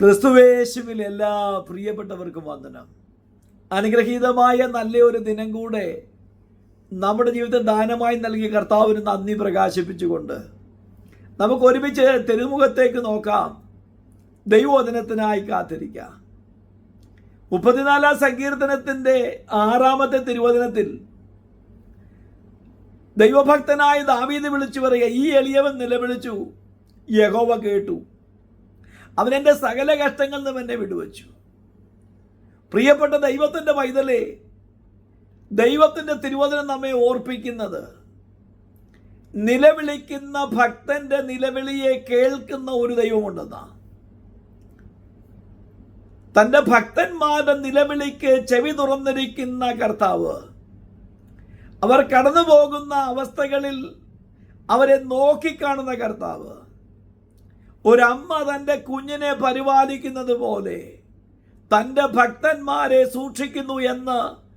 ക്രിസ്തുവേശുവിൽ എല്ലാ പ്രിയപ്പെട്ടവർക്കും വന്ദനം. അനുഗ്രഹീതമായ നല്ലൊരു ദിനം കൂടെ നമ്മുടെ ജീവിതം ദാനമായി നൽകിയ കർത്താവിന് നന്ദി പ്രകാശിപ്പിച്ചുകൊണ്ട് നമുക്ക് ഒരുമിച്ച് തിരുമുഖത്തേക്ക് നോക്കാം. ദൈവോദനത്തിനായി കാത്തിരിക്കാം. മുപ്പത്തിനാലാം സങ്കീർത്തനത്തിന്റെ ആറാമത്തെ തിരുവചനത്തിൽ ദൈവഭക്തനായ ദാവീദ് വിളിച്ചു പറയുക ഈ എളിയവൻ നിലവിളിച്ചു. യഹോവ കേട്ടു. അവൻ എന്റെ സകല കഷ്ടങ്ങളിൽ നിന്നും എന്നെ വിടുവച്ചു. പ്രിയപ്പെട്ട ദൈവത്തിന്റെ പൈതലേ ദൈവത്തിന്റെ തിരുവചനം നമ്മെ ഓർപ്പിക്കുന്നത് നിലവിളിക്കുന്ന ഭക്തന്റെ നിലവിളിയെ കേൾക്കുന്ന ഒരു ദൈവമുണ്ടെന്നാണ് തന്റെ ഭക്തന്മാരുടെ നിലവിളിക്ക് ചെവി തുറന്നിരിക്കുന്ന കർത്താവ് അവർ കടന്നു പോകുന്ന അവസ്ഥകളിൽ അവരെ നോക്കിക്കാണുന്ന കർത്താവ് ഒരമ്മ തന്റെ കുഞ്ഞിനെ പരിപാലിക്കുന്നത് പോലെ തന്റെ ഭക്തന്മാരെ സൂക്ഷിക്കുന്നു എന്ന്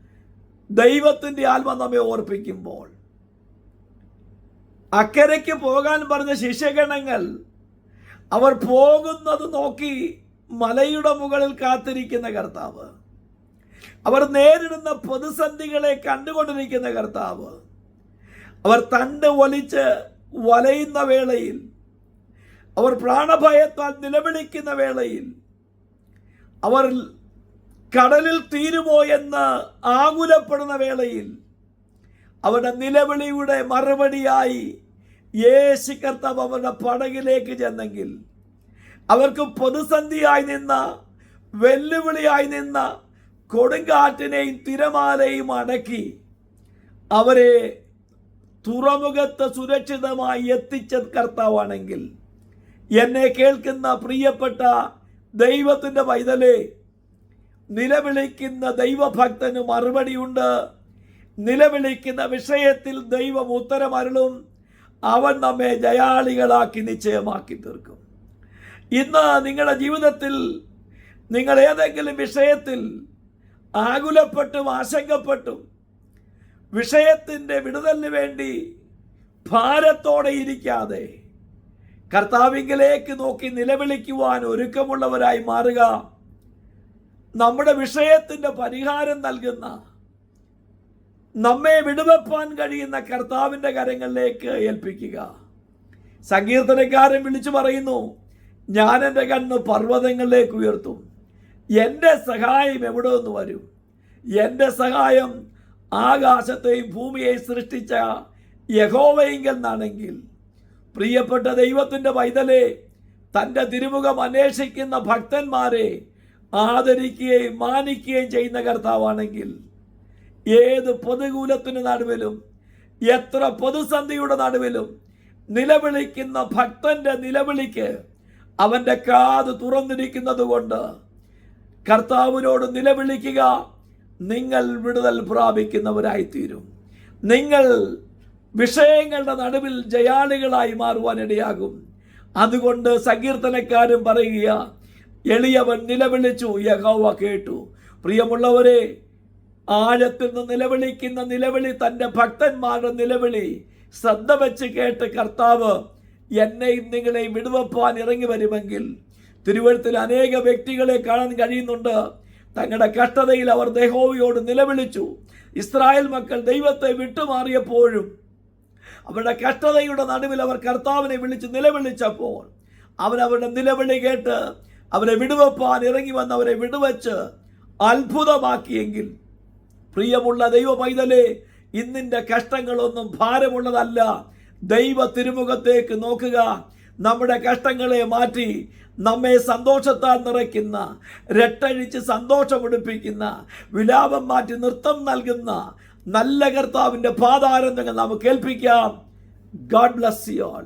ദൈവത്തിന്റെ ആത്മ നമ്മെ ഓർപ്പിക്കുമ്പോൾ. അക്കരയ്ക്ക് പോകാൻ പറഞ്ഞ ശിഷ്യഗണങ്ങൾ അവർ പോകുന്നത് നോക്കി മലയുടെ മുകളിൽ കാത്തിരിക്കുന്ന കർത്താവ്. അവർ നേരിടുന്ന പ്രതിസന്ധികളെ കണ്ടുകൊണ്ടിരിക്കുന്ന കർത്താവ്. അവർ തണ്ട് ഒലിച്ച് വലയുന്ന വേളയിൽ അവർ പ്രാണഭയത്താൽ നിലവിളിക്കുന്ന വേളയിൽ അവർ കടലിൽ തീരുമോ എന്ന് ആകുലപ്പെടുന്ന വേളയിൽ അവരുടെ നിലവിളിയുടെ മറുപടിയായി യേശു കർത്താവ് അവരുടെ പടകിലേക്ക് ചെന്നെങ്കിൽ അവർക്ക് പ്രതിസന്ധിയായി നിന്ന വെല്ലുവിളിയായി നിന്ന കൊടുങ്കാറ്റിനെയും തിരമാലയും അടക്കി അവരെ തുറമുഖത്ത് സുരക്ഷിതമായി എത്തിച്ച കർത്താവാണെങ്കിൽ എന്നെ കേൾക്കുന്ന പ്രിയപ്പെട്ട ദൈവത്തിന്റെ പൈതലേ നിലവിളിക്കുന്ന ദൈവഭക്തന് മറുപടിയുണ്ട്. നിലവിളിക്കുന്ന വിഷയത്തിൽ ദൈവം ഉത്തരമരുളും. അവൻ നമ്മെ ജയാളികളാക്കി നിശ്ചയമാക്കി തീർക്കും. ഇന്ന് നിങ്ങളുടെ ജീവിതത്തിൽ നിങ്ങൾ ഏതെങ്കിലും വിഷയത്തിൽ ആകുലപ്പെട്ടും ആശങ്കപ്പെട്ടും വിഷയത്തിന്റെ വിടുതലിന് വേണ്ടി ഭാരത്തോടെ ഇരിക്കാതെ കർത്താവിങ്കിലേക്ക് നോക്കി നിലവിളിക്കുവാൻ ഒരുക്കമുള്ളവരായി മാറുക. നമ്മുടെ വിഷയത്തിന്റെ പരിഹാരം നൽകുന്ന നമ്മെ വിടുവെപ്പാൻ കഴിയുന്ന കർത്താവിന്റെ കരങ്ങളിലേക്ക് ഏൽപ്പിക്കുക. സങ്കീർത്തനക്കാരൻ വിളിച്ചു പറയുന്നു ഞാൻ എന്റെ കണ്ണ് പർവതങ്ങളിലേക്ക് ഉയർത്തും. എന്റെ സഹായം എവിടെ നിന്ന് വരും? എന്റെ സഹായം ആകാശത്തെയും ഭൂമിയെയും സൃഷ്ടിച്ച യഹോവയെങ്കിൽ നിന്നാണെങ്കിൽ പ്രിയപ്പെട്ട ദൈവത്തിന്റെ പൈതലെ തന്റെ തിരുമുഖം അന്വേഷിക്കുന്ന ഭക്തന്മാരെ ആദരിക്കുകയും മാനിക്കുകയും ചെയ്യുന്ന കർത്താവാണെങ്കിൽ ഏത് പൊതുകൂലത്തിന് നടുവിലും എത്ര പൊതുസന്ധിയുടെ നടുവിലും നിലവിളിക്കുന്ന ഭക്തന്റെ നിലവിളിക്ക് അവന്റെ കാത് തുറന്നിരിക്കുന്നത് കൊണ്ട് കർത്താവിനോട് നിലവിളിക്കുക നിങ്ങൾ വിടുതൽ പ്രാപിക്കുന്നവരായിത്തീരും. നിങ്ങൾ വിഷയങ്ങളുടെ നടുവിൽ ജയാളികളായി മാറുവാനിടയാകും അതുകൊണ്ട് സങ്കീർത്തനക്കാരും പറയുക എളിയവൻ നിലവിളിച്ചു. യഹോവ കേട്ടു. പ്രിയമുള്ളവരെ ആഴത്തിൽ നിന്ന് നിലവിളിക്കുന്ന നിലവിളി തന്റെ ഭക്തന്മാരുടെ നിലവിളി. ശ്രദ്ധ വെച്ച് കേട്ട് കർത്താവ് എന്നെയും നിങ്ങളെയും വിടുവപ്പാൻ ഇറങ്ങി വരുമെങ്കിൽ തിരുവഴുത്തിൽ അനേക വ്യക്തികളെ കാണാൻ കഴിയുന്നുണ്ട്. തങ്ങളുടെ കഷ്ടതയിൽ അവർ ദേഹോവിയോട് നിലവിളിച്ചു. ഇസ്രായേൽ മക്കൾ ദൈവത്തെ വിട്ടുമാറിയപ്പോഴും അവരുടെ കഷ്ടതയുടെ നടുവിൽ അവർ കർത്താവിനെ വിളിച്ച് നിലവിളിച്ചപ്പോൾ അവരവരുടെ നിലവിളി കേട്ട് അവരെ വിടുവപ്പാൻ ഇറങ്ങി വന്ന് അവരെ വിടുവച്ച് അത്ഭുതമാക്കിയെങ്കിൽ പ്രിയമുള്ള ദൈവ പൈതലേ ഇന്നിന്റെ കഷ്ടങ്ങളൊന്നും ഭാരമുള്ളതല്ല. ദൈവ തിരുമുഖത്തേക്ക് നോക്കുക. നമ്മുടെ കഷ്ടങ്ങളെ മാറ്റി നമ്മെ സന്തോഷത്താൽ നിറയ്ക്കുന്ന രട്ടഴിച്ച് സന്തോഷമെടുപ്പിക്കുന്ന വിലാപം മാറ്റി നൃത്തം നൽകുന്ന നല്ല കർത്താവിന്റെ പാതാരന്തങ്ങൾ നമുക്ക് ഏൽപ്പിക്കാം ഗാഡ് ബ്ലസ് യു ആൾ